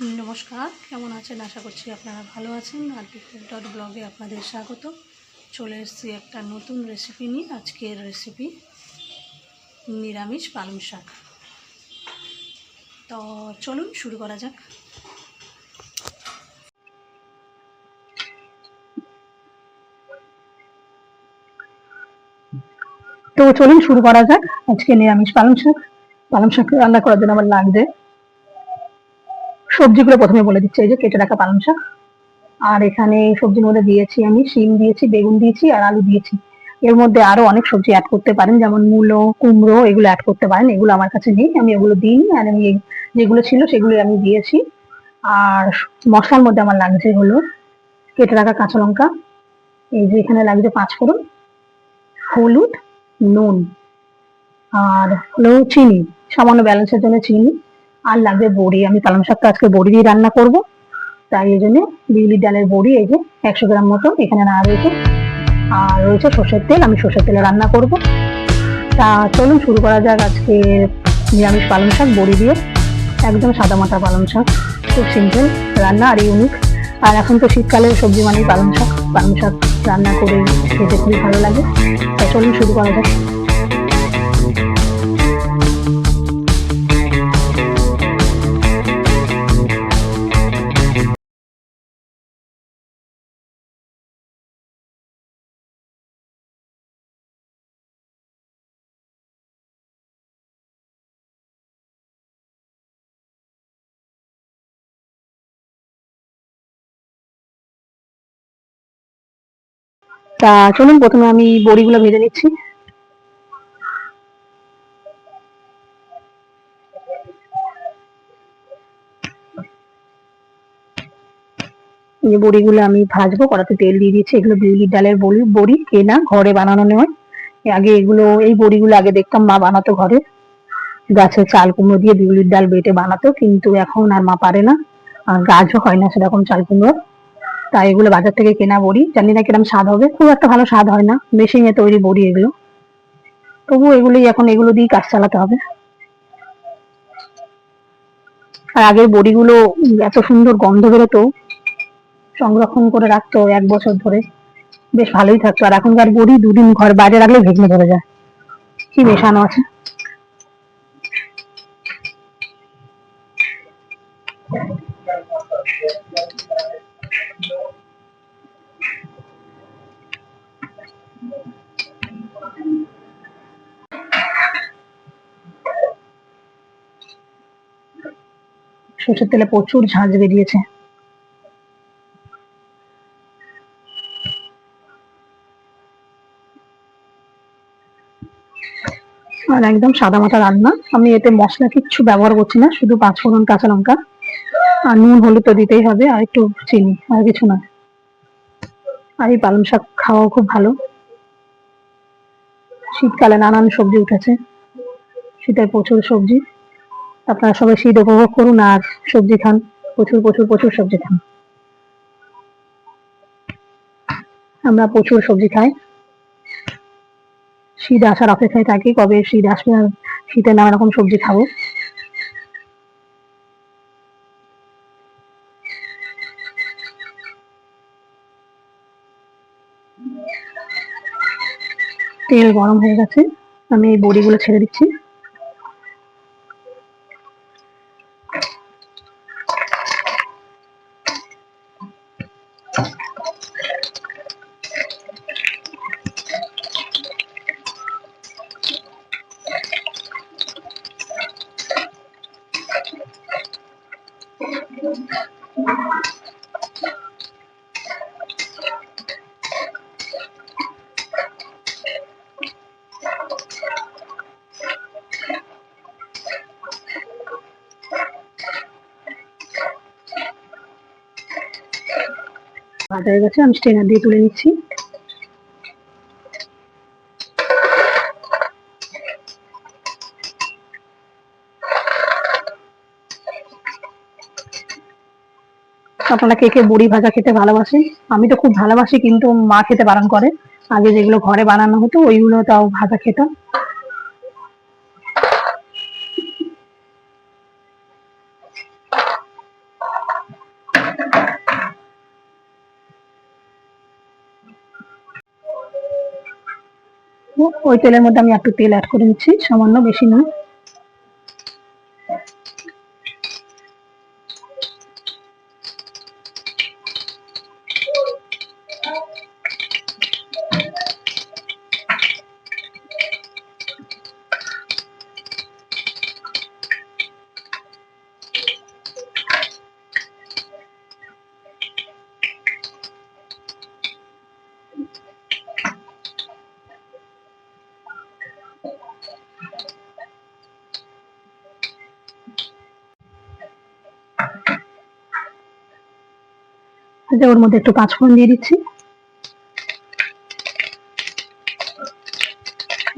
নমস্কার, কেমন আছেন? আশা করছি আপনারা ভালো আছেন। আর ডট ব্লগে আপনাদের স্বাগত। চলে এসেছি একটা নতুন রেসিপি নিয়ে। আজকের রেসিপি নিরামিষ পালং শাক। তো চলুন, শুরু করা যাক। তো চলুন, শুরু করা যাক। আজকে নিরামিষ পালং শাক। পালং শাক রান্না করার জন্য আমার লাগবে। সবজিগুলো প্রথমে বলে দিচ্ছি, এই যে কেটে রাখা পালং শাক। আর এখানে সবজির মধ্যে দিয়েছি আমি শিম দিয়েছি, বেগুন দিয়েছি আর আলু দিয়েছি। এর মধ্যে আরও অনেক সবজি অ্যাড করতে পারেন, যেমন মূলো, কুমড়ো, এগুলো অ্যাড করতে পারেন। এগুলো আমার কাছে নেই, আমি এগুলো দিইনি। আর আমি যেগুলো ছিল সেগুলো আমি দিয়েছি। আর মশলার মধ্যে আমার লাগছে হলো কেটে রাখা কাঁচা লঙ্কা। এই যে এখানে লাগছে পাঁচ ফোড়ন, হলুদ, নুন। আর হলো চিনি, সামান্য ব্যালেন্সের জন্য চিনি। আর লাগবে বড়ি। আমি পালং শাকটা আজকে বড়ি দিয়ে রান্না করব। তাই এই জন্য বিউলির ডালের বড়ি, এই যে একশো গ্রাম মতো এখানে না রয়েছে। আর রয়েছে সর্ষের তেল, আমি সর্ষের তেলে রান্না করব। তা চলুন শুরু করা যাক আজকে নিরামিষ পালং শাক, বড়ি দিয়ে। একদম সাদা মাথা পালং শাক। খুব সিম্পল রান্না আর ইউনিক আর এখন তো শীতকালের সবজি মানেই পালং শাক। পালং শাক রান্না করে খেতে খুবই ভালো লাগে। তা চলুন শুরু করা যাক। তা চলুন, প্রথমে আমি বড়িগুলো ভেজে নিচ্ছি। বড়িগুলো আমি ভাজবো, কড়াতে তেল দিয়ে দিয়েছি। এগুলো বিউলির ডালের বড়ি বড়ি, কেনা, ঘরে বানানো নয়। আগে এগুলো, এই বড়িগুলো আগে দেখতাম মা বানাতো ঘরে। গাছের চাল কুমড়ো দিয়ে বিউলির ডাল বেটে বানাতো, কিন্তু এখন আর মা পারে না। আর গাছও হয় না সেরকম চাল কুমড়ো তাই এগুলো বাজার থেকে কেনা বড়ি। জানি না কীরকম স্বাদ হবে। খুব একটা ভালো স্বাদ হয় না। মেশিনে তৈরি বড়ি এগুলো। তবু এগুলোই এখন এগুলো দিয়ে কাজ চালাতে হবে। আর আগের বড়িগুলো এত সুন্দর গন্ধ বেরোতো, সংরক্ষণ করে রাখতো এক বছর ধরে। বেশ ভালোই থাকতো। আর এখনকার বড়ি দুদিন ঘর বাইরে রাখলে ভেঙে ধরে যায়। কি মেশানো আছে। সরষের তেলে প্রচুর ঝাঁঝ বেরিয়েছে। আর একদম সাদা মাটা রান্না। আমি এতে মশলা কিচ্ছু ব্যবহার করছি না, শুধু পাঁচ ফোড়ন কাঁচা লঙ্কা আর নুন হলুদ তো দিতেই হবে, আর একটু চিনি, আর কিছু না। আর এই পালং শাক খাওয়াও খুব ভালো। শীতকালে নানান সবজি উঠেছে শীতের প্রচুর সবজি। আপনারা সবাই শীত উপভোগ করুন আর সবজি খান। প্রচুর প্রচুর প্রচুর সবজি খান। আমরা প্রচুর সবজি খাই। শীত আসার অপেক্ষায় থাকি, কবে শীত আসবে আর শীতে নানা রকম সবজি খাব। তেল গরম হয়ে গেছে। আমি এই বড়িগুলো ছেড়ে দিচ্ছি। ভাজা হয়ে গেছে, আমি স্ট্রেনার দিয়ে তুলে নিচ্ছি। আপনারা কে কে বড়ি ভাজা খেতে ভালোবাসেন? আমি তো খুব ভালোবাসি, কিন্তু মা খেতে বারণ করে। আগে যেগুলো ঘরে বানানো হতো, ওইগুলো তাও ভাজা খেতাম। ওই তেলের মধ্যে আমি একটু তেল অ্যাড করে নিচ্ছি সামান্য বেশি নয়। ওর মধ্যে একটু পাঁচফোড়ন দিয়ে দিচ্ছি।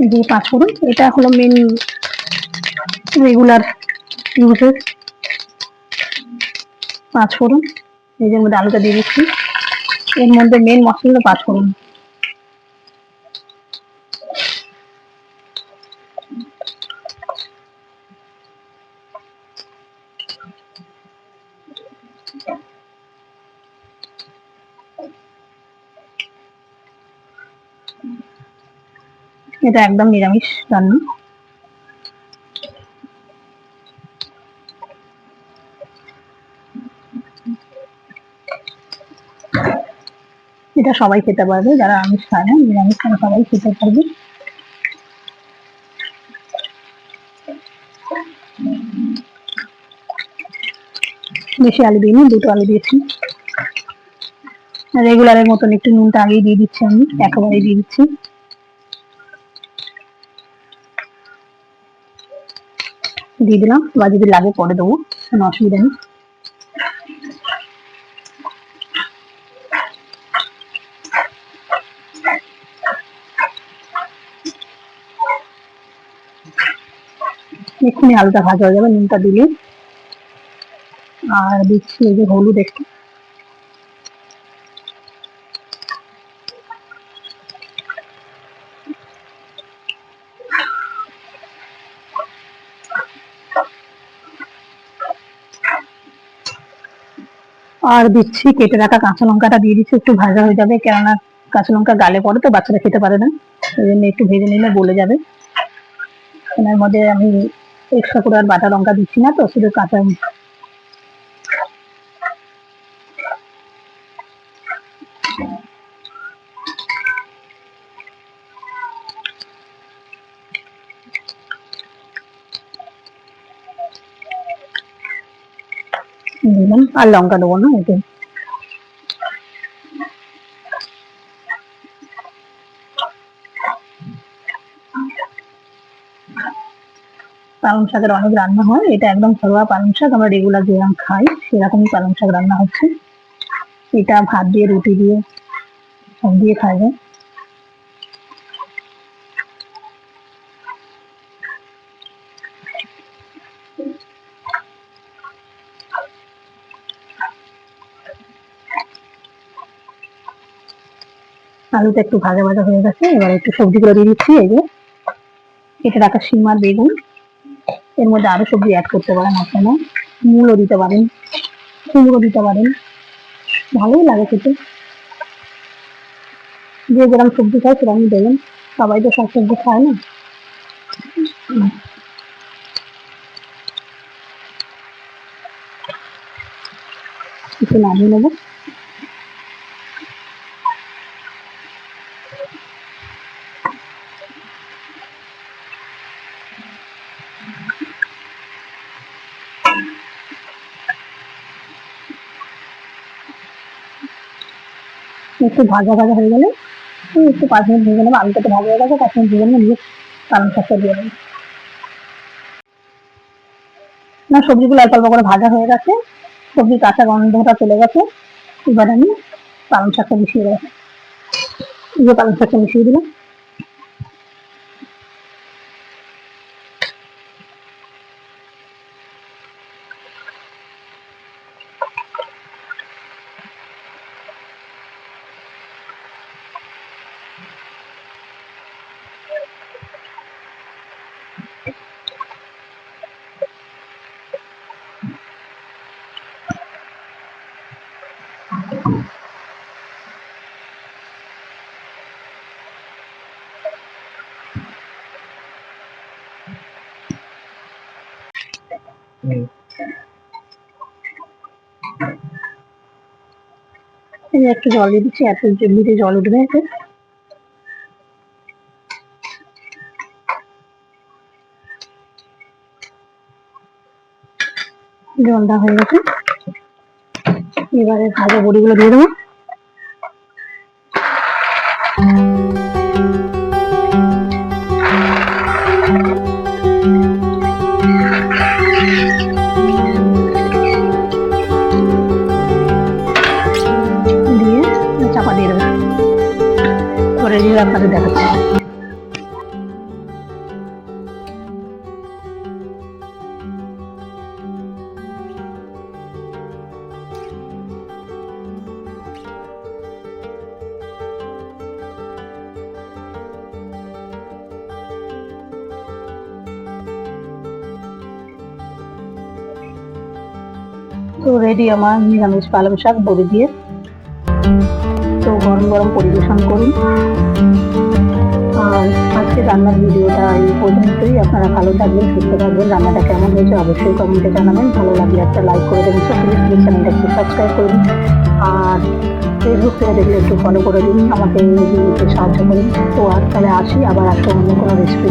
দিয়ে যে পাঁচফোড়ন, এটা হলো মেন রেগুলার ইউজের পাঁচফোড়ন। এই যে মধ্যে আলুটা দিয়ে দিচ্ছি। এর মধ্যে মেন মশলা পাঁচ পাঁচফোড়ন। এটা একদম নিরামিষ রান্না। এটা সবাই খেতে পারবে, যারা আমিষ খায় না, নিরামিষ খায় সবাই খেতে পারবে। বেশি আলু দিইনি, দুটো আলু দিয়েছি। রেগুলারের মতন একটু নুনটা আগেই দিয়ে দিচ্ছি আমি, একেবারেই দিয়ে দিচ্ছি। দিয়ে দিলাম, বা যদি লাগে পরে দেবো, কোনো অসুবিধা নেই। এক্ষুনি আলুটা ভাজা হয়ে যাবে, নুনটা দিলে। আর দিচ্ছি এই যে হলুদ একটু। আর দিচ্ছি, কেটে রাখা কাঁচা লঙ্কাটা দিয়ে দিচ্ছি, একটু ভাজা হয়ে যাবে, কেননা কাঁচা লঙ্কা গালে পড়ে তো, বাচ্চারা খেতে পারে না। ওই জন্য একটু ভেজে নিলে বলে যাবে। এর মধ্যে আমি এক্সট্রা করে আর বাটা লঙ্কা দিচ্ছি না তো, শুধু কাঁচা দিলাম আর লঙ্কা দেবো না এতে পালং শাকের অনেক রান্না হয়, এটা একদম ঘরোয়া পালং শাক আমরা রেগুলার যেরকম খাই, সেরকমই পালং শাক রান্না হচ্ছে। এটা ভাত দিয়ে, রুটি দিয়ে, সব দিয়ে খাওয়া যায় আলুটা একটু ভাজা ভাজা হয়ে গেছে, এবার একটু সবজিগুলো দিয়ে দিচ্ছি, এই যে। কেটে রাখা শিম আর বেগুন। এর মধ্যে আরও সবজি অ্যাড করতে পারেন আপনারা। মূলও দিতে পারেন। কুমড়ো দিতে পারেন। ভালোই লাগে খেতে। যে যেরকম সবজি খায় সেরকমই দেবেন। সবাই তো সব সবজি খায় না। কিছু নামিয়ে নেব। একটু ভাজা ভাজা হয়ে গেলে একটু পাঁচ মিনিট ভেজে নেব আলুটা তো ভাজা হয়ে গেছে, পাঁচ মিনিট ভেজে নেব পালং শাকটা দিয়ে দেবো। না, সবজিগুলো অল্প অল্প করে ভাজা হয়ে গেছে সবজি কাঁচা গন্ধটা চলে গেছে, এবার আমি পালং শাকটা মিশিয়ে দেবো। পালং শাকটা মিশিয়ে দিলাম। একটু জল দিয়ে দিচ্ছি এত জমিতে জল উঠবে এখন জলটা হয়ে গেছে। এবারে ভাজা বড়িগুলো দিয়ে দেবো। দিয়ে চাপা দিয়ে দেবো। করে দিয়ে আপনাদের দেখাচ্ছি। তো রেডি আমার নিরামিষ পালং শাক, বড়ি দিয়ে। তো গরম গরম পরিবেশন করুন। আর আজকে রান্নার ভিডিওটা এই পর্যন্তই। আপনারা ভালো থাকবেন, সুস্থ থাকবেন। রান্নাটা কেমন হয়েছে অবশ্যই কমেন্টে জানাবেন। ভালো লাগলে একটা লাইক করে দেবেন। সব প্লিজ চ্যানেলটা একটু সাবস্ক্রাইব করুন। আর ফেসবুক থেকে দেখলে একটু ফলো করে দিন। আমাকে সাহায্য করুন। তো আর তাহলে আসি, আবার আসব অন্য কোনো রেসিপি